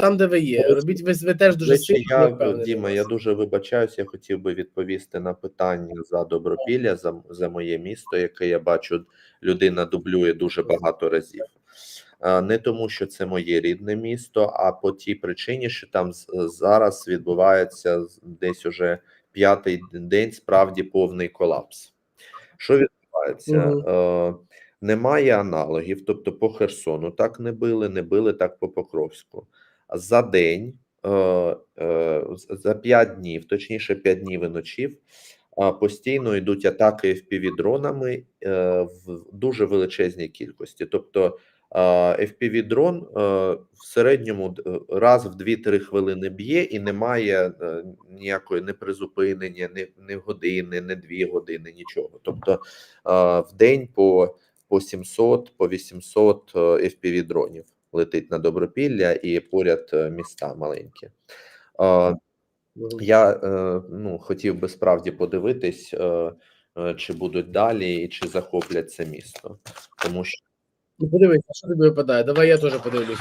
там, де ви є. Робіть ви, ви теж дуже сильно я. Діма, я дуже вибачаюсь, я хотів би відповісти на питання за Добропілля, за, за моє місто, яке я бачу, людина дублює дуже багато разів. Не тому, що це моє рідне місто, а по тій причині, що там зараз відбувається десь уже п'ятий день справді повний колапс. Що відбувається? Е, немає аналогів, тобто по Херсону так не били, не били так по Покровську. За день, е, е, за 5 днів, точніше 5 днів і ночів, постійно йдуть атаки FPV-дронами е, в дуже величезній кількості. Тобто FPV-дрон в середньому раз в 2-3 хвилини б'є і немає ніякої не призупинення, ні години, не 2 години, нічого. Тобто в день по, по 700, по 800 е, FPV-дронів летить на Добропілля і поряд е, міста маленькі. Е, я е, ну, хотів би справді подивитись, е, чи будуть далі і чи захоплять це місто. Тому що Ну, подивись, що тобі випадає. Давай я теж подивлюсь.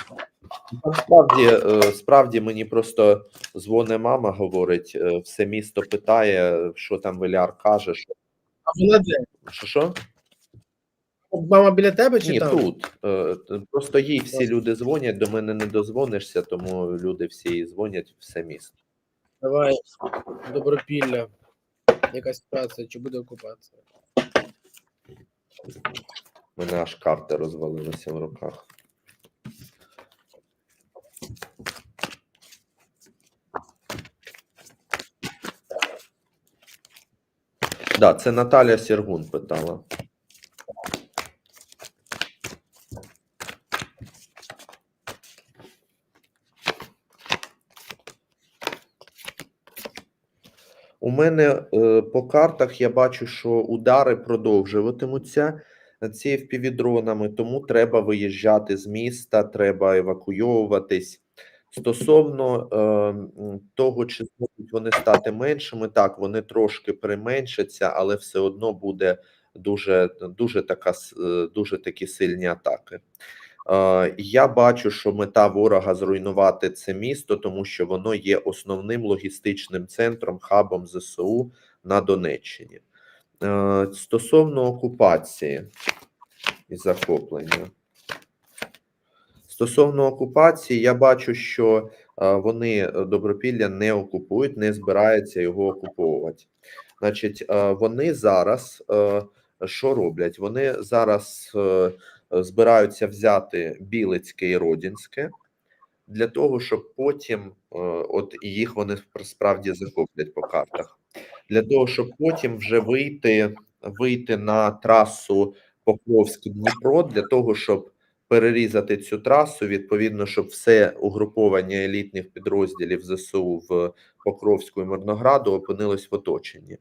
справді, е, справді мені просто дзвоне мама, говорить, все місто питає, що там Виляр каже, що А вона де? що. що? Мама біля тебе чи Ні, там? тут. Е, Просто їй всі люди дзвонять, до мене не дозвонишся, тому люди всі їй дзвонять все місто. Давай. Добропілля. Якась ситуація, чи буде окупація? У мене аж карти розвалилися в руках. Да, це Наталя Сергун питала. Мене е, по картах я бачу, що удари продовжуватимуться ці FPV-дронами, тому треба виїжджати з міста, треба евакуйовуватись. Стосовно е, того, чи зможуть вони стати меншими, так вони трошки применшаться, але все одно буде дуже, дуже така е, дуже такі сильні атаки. Е, Я бачу, що мета ворога зруйнувати це місто, тому що воно є основним логістичним центром, хабом ЗСУ на Донеччині. Е, Стосовно окупації і захоплення. Стосовно окупації, я бачу, що е, вони Добропілля не окупують, не збираються його окуповувати. Значить, вони зараз що роблять? Вони зараз збираються взяти Білицьке і Родінське для того, щоб потім, е, от і їх вони справді захоплять по картах, для того, щоб потім вже вийти, вийти на трасу Покровськ-Дніпро, для того, щоб перерізати цю трасу, відповідно, щоб все угруповання елітних підрозділів ЗСУ в Покровську і Мирнограду опинилось в оточенні.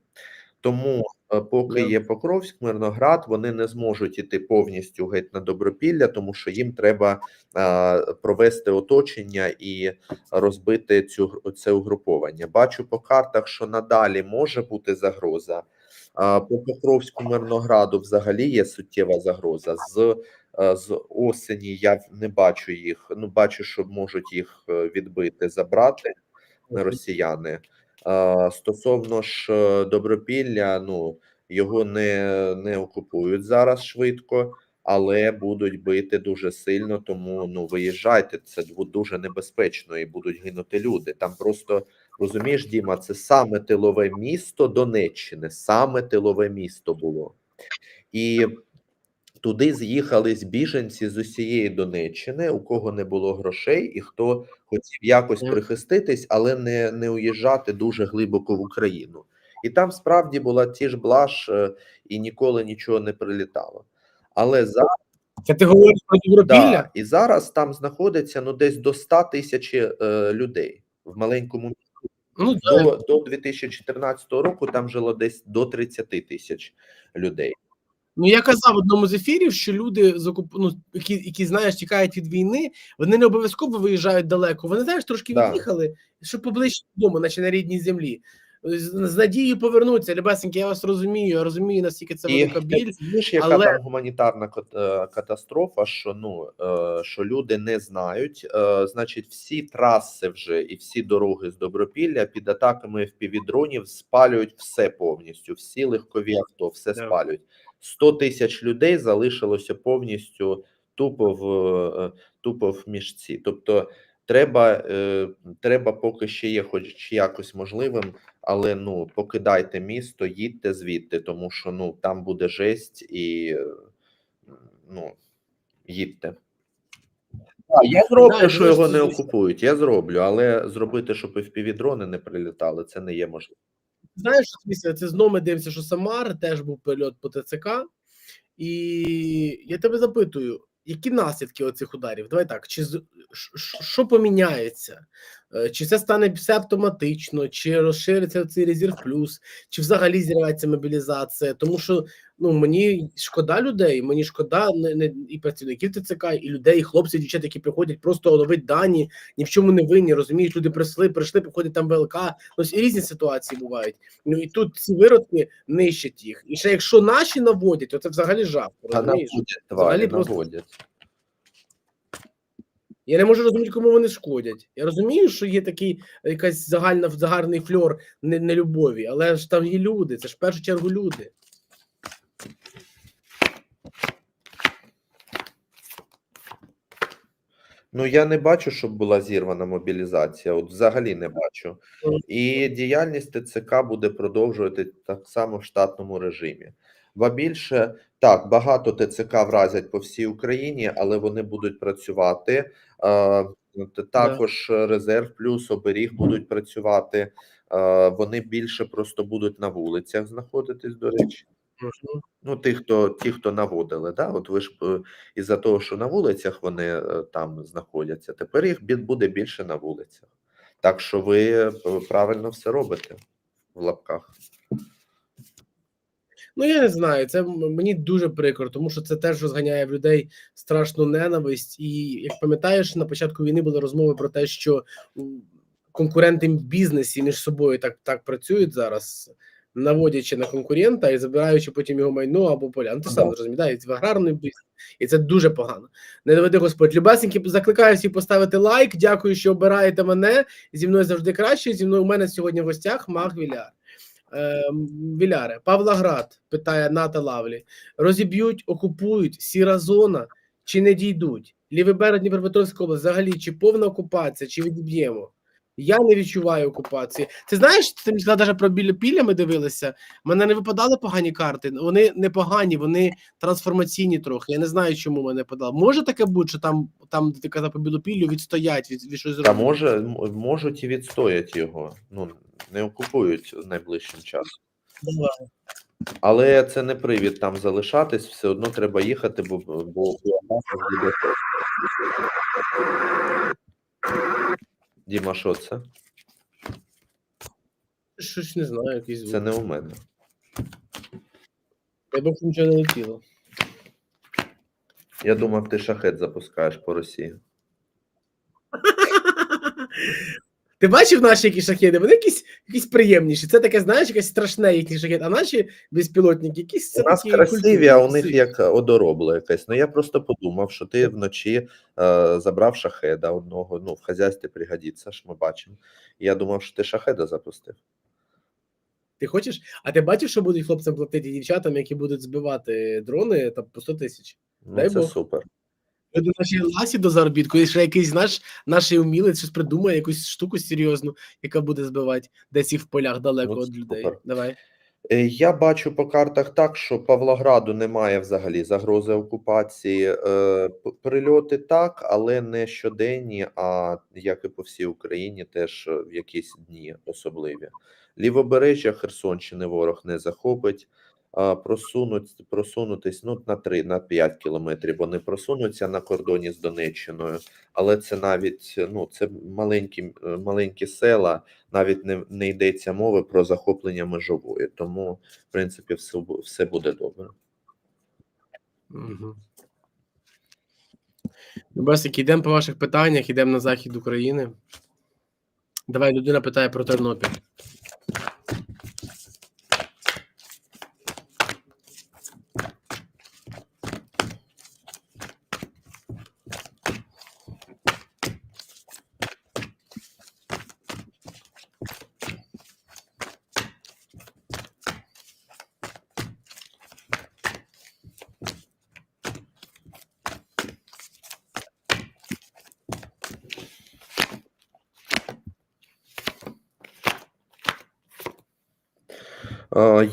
Тому, е, поки є Покровськ, Мирноград, вони не зможуть іти повністю геть на Добропілля, тому що їм треба е, провести оточення і розбити цю це угруповання. Бачу по картах, що надалі може бути загроза. А по Покровську Мирнограду взагалі є суттєва загроза. З, е, з осені я не бачу їх. Ну, бачу, що можуть їх е, відбити, забрати росіяни. Стосовно ж е, Добропілля, ну його не, не окупують зараз швидко, але будуть бити дуже сильно. Тому ну виїжджайте. Це дуже небезпечно і будуть гинути люди. Там просто розумієш, Діма, це саме тилове місто Донеччини, саме тилове місто було. І туди з'їхались біженці з усієї Донеччини, у кого не було грошей, і хто хотів якось прихиститись, але не, не уїжджати дуже глибоко в Україну. І там справді була ті ж блаш, е, і ніколи нічого не прилітало. Але зараз Це ти говориш про Добропілля? да, і зараз там знаходиться ну десь до 100 тисяч е, людей в маленькому місті. Ну. До, до 2014 року там жило десь до 30 тисяч людей. Ну я казав в одному з ефірів, що люди з окуп... ну, які, які знаєш, тікають від війни, вони не обов'язково виїжджають далеко. Вони знаєш, трошки Да. від'їхали, щоб поближче додому, наче на рідній землі. з, надією повернуться. Любесеньки, я вас розумію. Я розумію, наскільки це велика біль. розумієш, яка але- там гуманітарна е, катастрофа, що ну е, що люди не знають. Е, Значить, всі траси вже і всі дороги з Добропілля під атаками FPV-дронів спалюють все повністю, всі легкові авто, все спалюють. 100 тисяч людей залишилося повністю тупо в е, тупо в мішці. Тобто, треба, е, треба, поки ще є, хоч якось можливим, але ну покидайте місто, їдьте звідти, тому що ну там буде жесть і е, ну їдьте. А, я зроблю, Да, що його не окупують. Я зроблю, але зробити, щоб FPV-дрони не прилітали, це не є можливо. Знаєш, це знову ми дивимося, що Самар теж був польот по ТЦК, і я тебе запитую, які наслідки оцих ударів? Давай так, чи що поміняється? Е, Чи це стане все автоматично, чи розшириться цей резерв плюс, чи взагалі зірветься мобілізація? Тому що ну мені шкода людей, мені шкода не, не і працівників ТЦК, і людей, і хлопців, дівчат, які приходять просто оновити дані, ні в чому не винні. Розуміють, люди прийшли, прийшли, приходять там ВЛК. Ну, ось і різні ситуації бувають. Ну і тут ці виродки нищать їх. І ще якщо наші наводять, то це взагалі жах. Розумієш? наводять Взагалі тварі, просто- наводять. Я не можу розуміти, кому вони шкодять. Я розумію, що є такий якась загальна загарний фльор не- нелюбові, але ж там є люди. Це ж в першу чергу люди. Ну я не бачу, щоб була зірвана мобілізація. От взагалі не бачу. І діяльність ТЦК буде продовжувати так само в штатному режимі. Ба більше так, багато ТЦК вразять по всій Україні, але вони будуть працювати. Також резерв плюс оберіг будуть працювати. Вони більше просто будуть на вулицях знаходитись, до речі. Ну, ті, хто ті, хто наводили, да, от ви ж е, із-за того, що на вулицях вони е, там знаходяться, тепер їх буде більше на вулицях. Так що ви е, правильно все робите в лапках. Ну я не знаю. Це мені дуже прикро, тому що це теж розганяє в людей страшну ненависть. І як пам'ятаєш, на початку війни були розмови про те, що конкуренти в бізнесі між собою так, так працюють зараз. Наводячи на конкурента і забираючи потім його майно або поля. Ну, ти сам розумієш, да, в аграрний бізнес, і це дуже погано. Не доведи Господь. Любесеньки, закликаю всіх поставити лайк. Дякую, що обираєте мене. Зі мною завжди краще. Зі мною у мене сьогодні в гостях Маг Віляр. Е, Віляре, Павлоград питає Ната Лавлі. Розіб'ють, окупують, сіра зона чи не дійдуть? Лівий берег Дніпропетровська область взагалі чи повна окупація, чи відіб'ємо? Я не відчуваю окупації. Ти знаєш, ти мені навіть про біля пілля ми дивилися. Мене не випадали погані карти. Вони не погані, вони трансформаційні трохи. Я не знаю, чому мене подали. Може таке бути, що там, там де ти казав по білопіллю, відстоять від, від щось Та може можуть і відстоять його. Ну не окупують найближчим часом. Давай. Але це не привід там залишатись, все одно треба їхати, бо бо. Діма, що це? Щось не знаю, якийсь звук. Це не у мене. Я б нічого не летіло. Я думав, ти шахет запускаєш по Росії. Ти бачив наші які шахеди? Вони якісь, якісь приємніші. Це таке, знаєш, якесь страшне їхні шахет, а наші безпілотники якісь У нас такі красиві, а у них як одоробле якесь. Ну я просто подумав, що ти вночі е, забрав шахеда одного. Ну, в хазяйстві пригодиться, ж ми бачимо. Я думав, що ти шахеда запустив. Ти хочеш? А ти бачив, що будуть хлопцям платити дівчатам, які будуть збивати дрони там по 100 тисяч? Ну, Дай це Бог. супер. Люди наші ласі до заробітку, і ще якийсь наш наш умілець щось придумає, якусь штуку серйозну, яка буде збивати десь і в полях далеко Ну, від людей. Давай. Е, Я бачу по картах так, що Павлограду немає взагалі загрози окупації. Е, Прильоти так, але не щоденні, а як і по всій Україні, теж е, в якісь дні особливі. Лівобережжя Херсонщини ворог не захопить. Просунуть, просунутись ну, на 3 на 5 кілометрів. Вони просунуться на кордоні з Донеччиною, але це навіть ну це маленькі, е, маленькі села, навіть не, не йдеться мови про захоплення межової. Тому, в принципі, все, все буде добре. Угу. Басик, йдемо по ваших питаннях, йдемо на захід України. Давай людина питає про Тернопіль.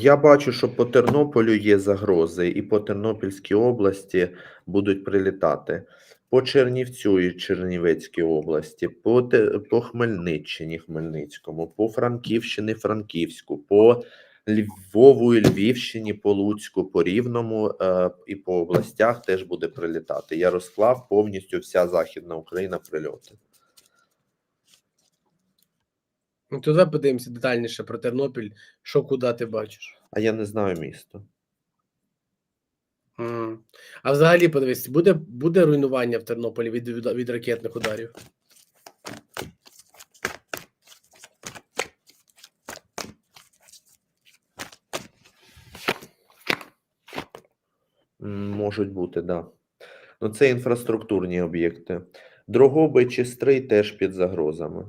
Я бачу, що по Тернополю є загрози, і по Тернопільській області будуть прилітати. По Чернівцю і Чернівецькій області, по, по Хмельниччині, Хмельницькому, по Франківщині, Франківську, по Львову і Львівщині, по Луцьку, по Рівному е, і по областях теж буде прилітати. Я розклав повністю вся Західна Україна прильоти. Ну, то давай подивимося детальніше про Тернопіль, що куди ти бачиш. А я не знаю місто. М. А взагалі, подивись, буде, буде руйнування в Тернополі від, від, від ракетних ударів? М, Можуть бути, да. Ну, це інфраструктурні об'єкти. Дрогобич і Стрий теж під загрозами.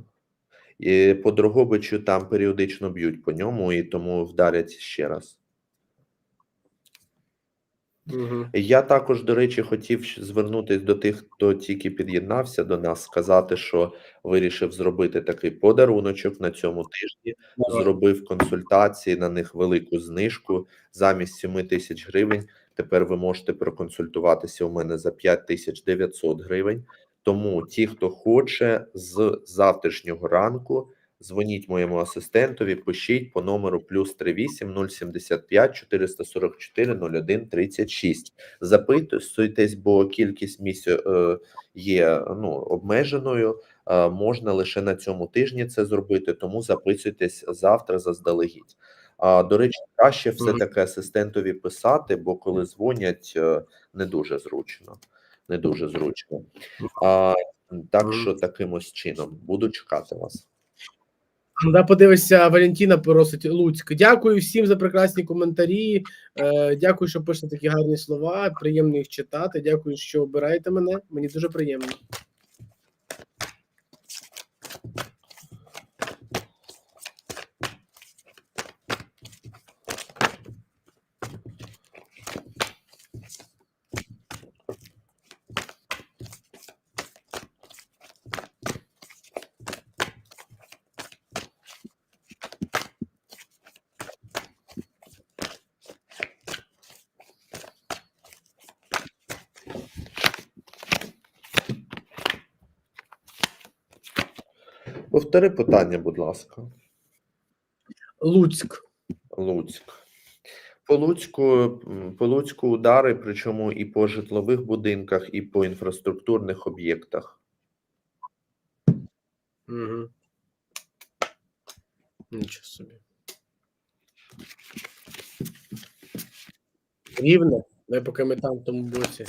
І по Дрогобичу там періодично б'ють по ньому, і тому вдарять ще раз. Угу. Я також, до речі, хотів звернутися до тих, хто тільки під'єднався до нас, сказати, що вирішив зробити такий подаруночок на цьому тижні. Зробив консультації на них велику знижку замість 7 тисяч гривень. Тепер ви можете проконсультуватися у мене за 5900 гривень. Тому ті, хто хоче, з завтрашнього ранку дзвоніть моєму асистентові, пишіть по номеру плюс 38 075 444 01 36. Запитуйтесь, бо кількість місць е, є ну, обмеженою. Е, можна лише на цьому тижні це зробити, тому записуйтесь завтра заздалегідь. А до речі, краще все таки асистентові писати, бо коли дзвонять, е, не дуже зручно. Не дуже зручно. А, так що таким ось чином буду чекати вас. Да, подивися, Валентина просить Луцьк. Дякую всім за прекрасні коментарі. Е, дякую, що пишете такі гарні слова. Приємно їх читати. Дякую, що обираєте мене. Мені дуже приємно. Повтори питання, будь ласка. Луцьк. Луцьк. По Луцьку, по Луцьку удари, причому і по житлових будинках, і по інфраструктурних об'єктах. Угу. Нічого собі. Рівне. Ми поки ми там в тому боці.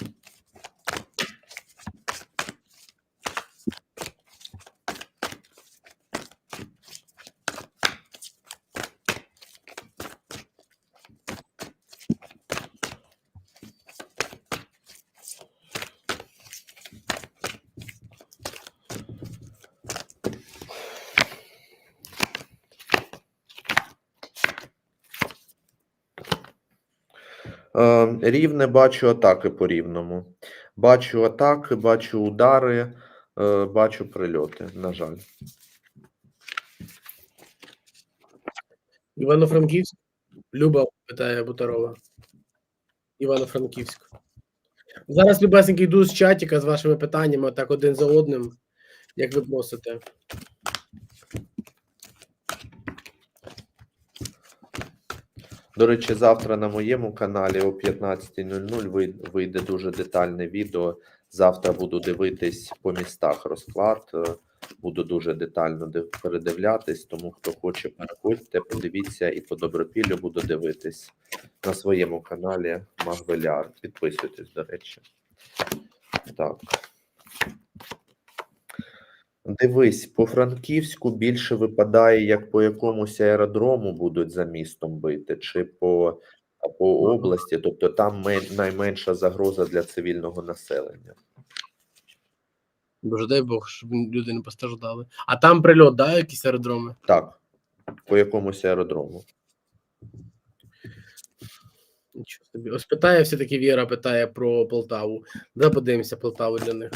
Рівне бачу атаки по рівному. Бачу атаки, бачу удари, е, бачу прильоти, на жаль. Івано-Франківськ. Люба питає Бутарова. Івано-Франківськ. Зараз, любесеньки, йду з чатіка з вашими питаннями, так один за одним, як ви просите. До речі, завтра на моєму каналі о 15.00 вий- вийде дуже детальне відео. Завтра буду дивитись по містах розклад. е, Буду дуже детально передивлятись, тому хто хоче, переходьте, подивіться і по добропіллю буду дивитись на своєму каналі Магвеляр. Підписуйтесь, до речі. Так. Дивись, по Франківську більше випадає, як по якомусь аеродрому будуть за містом бити, чи по, по області, тобто там найменша загроза для цивільного населення. Боже, дай Бог, щоб люди не постраждали. А там прильот, да, якісь аеродроми? Так, по якомусь аеродрому. Нічого собі. Ось питає все-таки Віра питає про Полтаву. Давай подивимося Полтаву для них.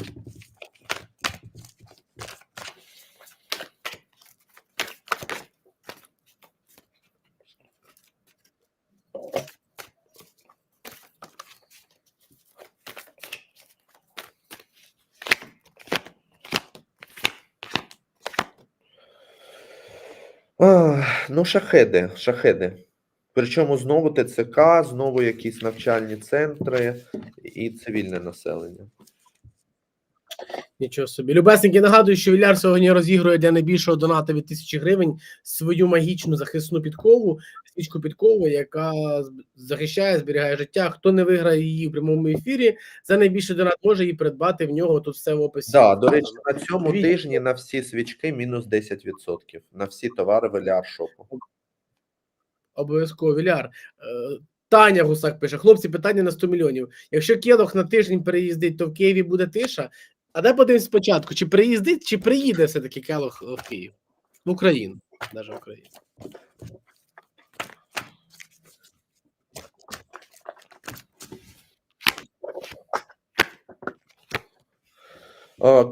Ну, шахеди, шахеди. Причому знову ТЦК, знову якісь навчальні центри і цивільне населення. Нічого собі. Любесники, нагадую, що Віляр сьогодні розігрує для найбільшого доната від тисячі гривень свою магічну захисну підкову, свічку підкову, яка захищає, зберігає життя. Хто не виграє її в прямому ефірі, за найбільший донат може її придбати в нього. Тут все в описі. Да, до речі, на цьому Дві. тижні на всі свічки мінус 10%. На всі товари Веляр Шопу. Обов'язково Віляр. Е, Таня Гусак пише: хлопці, питання на 100 мільйонів. Якщо Келох на тиждень переїздить, то в Києві буде тиша. А де подивимось спочатку, чи приїздить, чи приїде все-таки Келох в Київ? В Україну, навіть в Україну.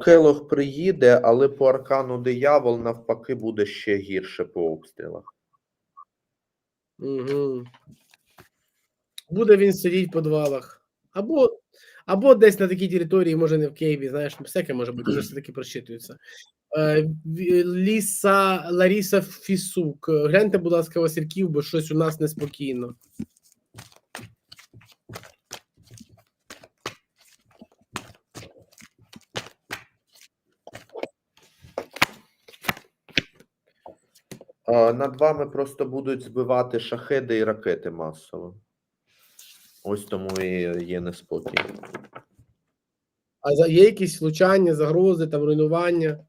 Келох приїде, але по аркану диявол навпаки буде ще гірше по обстрілах. Угу. Буде він сидіти в підвалах. Або, або десь на такій території, може не в Києві, знаєш, всяке може бути, вже все-таки просчитується. Е, Ліса Ларіса Фісук. е, Гляньте, будь ласка, Васильків, бо щось у нас неспокійно. Над вами просто будуть збивати шахеди і ракети масово. Ось тому і є неспокій. А є якісь влучання, загрози, там руйнування?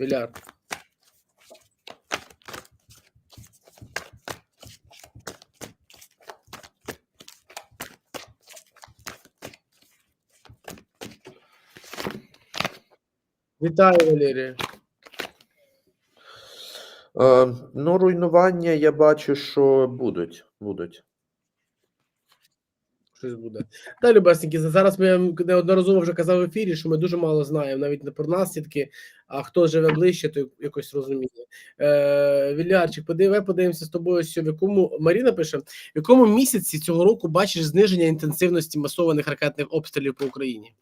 Віляр. Вітаю, Валерія. Е, ну, руйнування я бачу, що будуть. будуть. Щось буде. Та, любесники, зараз ми неодноразово вже казав в ефірі, що ми дуже мало знаємо навіть не про наслідки, а хто живе ближче, то якось розуміє. Е, Вілярчик, подиви, подивимося з тобою, що в якому Маріна пише: в якому місяці цього року бачиш зниження інтенсивності масованих ракетних обстрілів по Україні?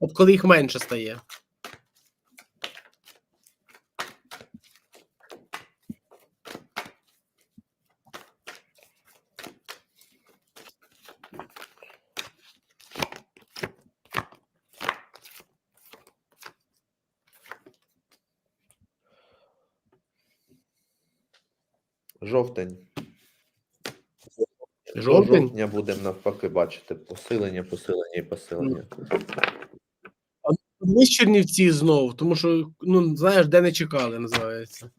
От коли їх менше стає. Жовтень. До Жовтень? жовтня будемо навпаки бачити посилення, посилення і посилення. А Ми з Чернівці знову, тому що, ну, знаєш, де не чекали, називається.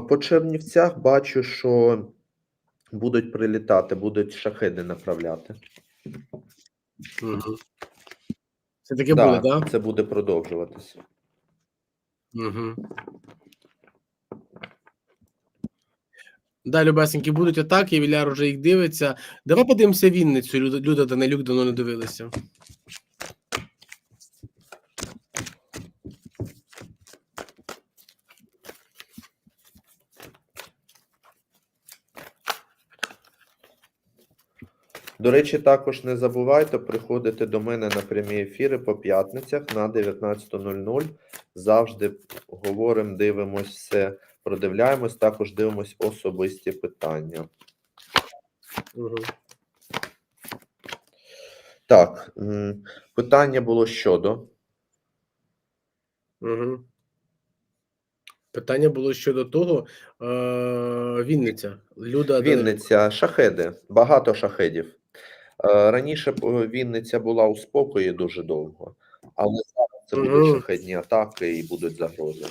По Чернівцях бачу, що будуть прилітати, будуть шахеди направляти. Угу. Це таке Да, буде, так? Да? Це буде продовжуватись. Угу. Да, любесенькі, будуть атаки, Віляр уже їх дивиться. Давай подивимося Вінницю. Люда Данилюк давно не дивилися. До речі, також не забувайте приходити до мене на прямі ефіри по п'ятницях на 19.00. Завжди говоримо, дивимося все, продивляємось, також дивимось особисті питання. Угу. Так, питання було щодо. Угу. Питання було щодо того. Е- Вінниця. Люда Вінниця, шахеди, багато шахедів. Е, Раніше е, Вінниця була у спокої дуже довго, але зараз це будуть Мгм. атаки і будуть загрози.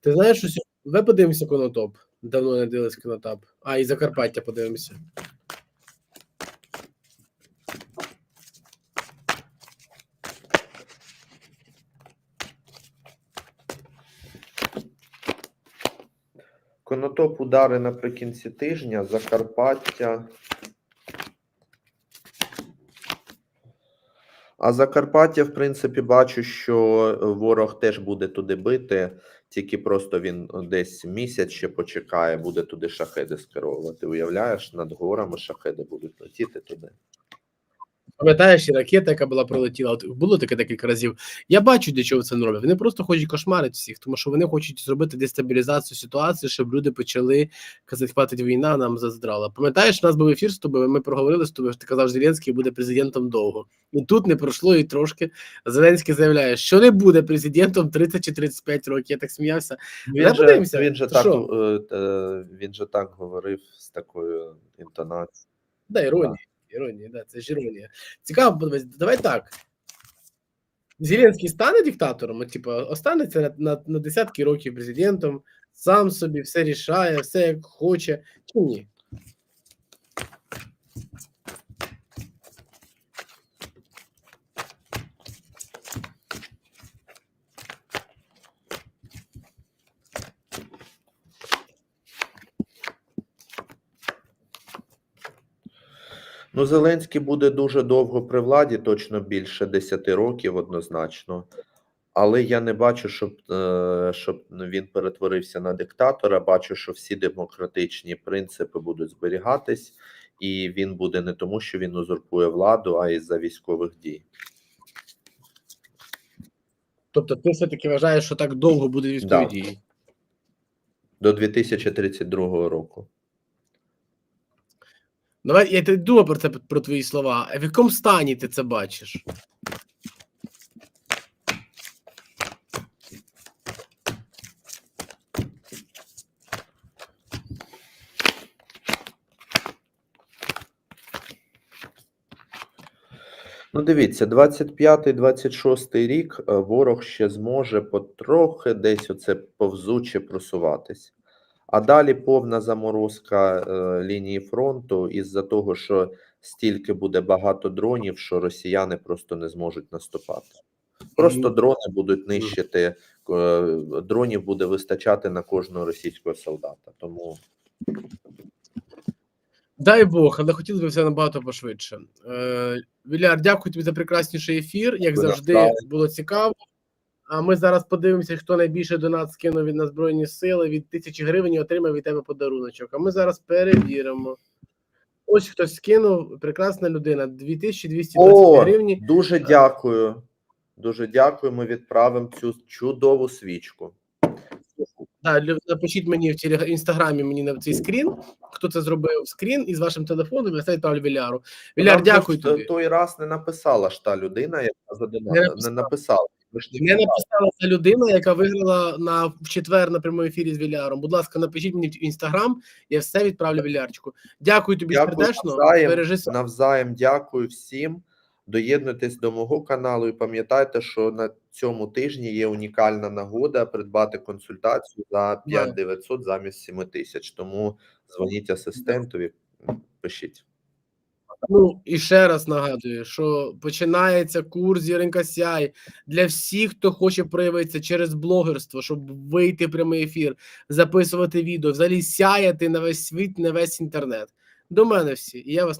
Ти знаєш, що. Давай подивимося конотоп. Давно не дивились конотоп. А, і Закарпаття подивимося. Конотоп удари наприкінці тижня, Закарпаття. А Закарпаття, в принципі, бачу, що е, ворог теж буде туди бити, тільки просто він десь місяць ще почекає, буде туди шахеди скеровувати. Уявляєш, над горами шахеди будуть летіти туди. Пам'ятаєш, і ракета, яка була прилетіла, от було таке декілька разів. Я бачу, для чого це не роблять. Вони просто хочуть кошмарити всіх, тому що вони хочуть зробити дестабілізацію ситуації, щоб люди почали казати, хватить війна, нам заздрала. Пам'ятаєш, у нас був ефір з тобою. Ми проговорили з тобою. що Ти казав, Зеленський буде президентом довго. І тут не пройшло і трошки. Зеленський заявляє, що не буде президентом 30 чи 35 років. Я так сміявся. Він же, він, же так, е, е, він же так говорив з такою інтонацією. Да, іронія. Іронія, да, це ж іронія. Цікаво, подивись, давай так. Зеленський стане диктатором, типу, останеться на, на, на десятки років президентом, сам собі все рішає, все як хоче, чи ні? Ну, Зеленський буде дуже довго при владі, точно більше 10 років однозначно. Але я не бачу, щоб, е, щоб він перетворився на диктатора. Бачу, що всі демократичні принципи будуть зберігатись, і він буде не тому, що він узурпує владу, а із-за військових дій. Тобто ти все-таки вважаєш, що так довго буде військові Да. дії? До 2032 року. Давай, я ти думав про це про твої слова. А в якому стані ти це бачиш? Ну, дивіться, 25-26 рік е, ворог ще зможе потрохи десь оце повзуче просуватись. А далі повна заморозка е, лінії фронту із-за того, що стільки буде багато дронів, що росіяни просто не зможуть наступати. Просто дрони будуть нищити, е, дронів буде вистачати на кожного російського солдата. Тому Дай Бог, але хотілося б все набагато пошвидше. Е, Віляр, дякую тобі за прекрасніший ефір. Як завжди, було цікаво. А ми зараз подивимося, хто найбільше донат скинув від на Збройні Сили від тисячі гривень і отримав від тебе подаруночок. А ми зараз перевіримо. Ось хтось скинув, прекрасна людина, 2220 О, гривні. дуже дякую. Дуже дякую. Ми відправимо цю чудову свічку. Да, напишіть мені в інстаграмі мені на цей скрін. Хто це зробив скрін із вашим телефоном, я відправлю Віляру. Віляр, Нам дякую тобі. той раз не написала ж та людина, яка задонатила. Не Не написала. Не написала ця людина, яка виграла на в четвер на прямому ефірі з Віляром. Будь ласка, напишіть мені в інстаграм, я все відправлю Вілярчику. Дякую тобі Дякую сердечно. навзаєм. Навзаєм дякую всім. Доєднуйтесь до мого каналу і пам'ятайте, що на цьому тижні є унікальна нагода придбати консультацію за 5900 замість 7000. Тому дзвоніть асистентові, пишіть. Ну і ще раз нагадую, що починається курс Зіренька Сяй для всіх, хто хоче проявитися через блогерство, щоб вийти в прямий ефір, записувати відео, взагалі сяяти на весь світ, на весь інтернет. До мене всі, і я вас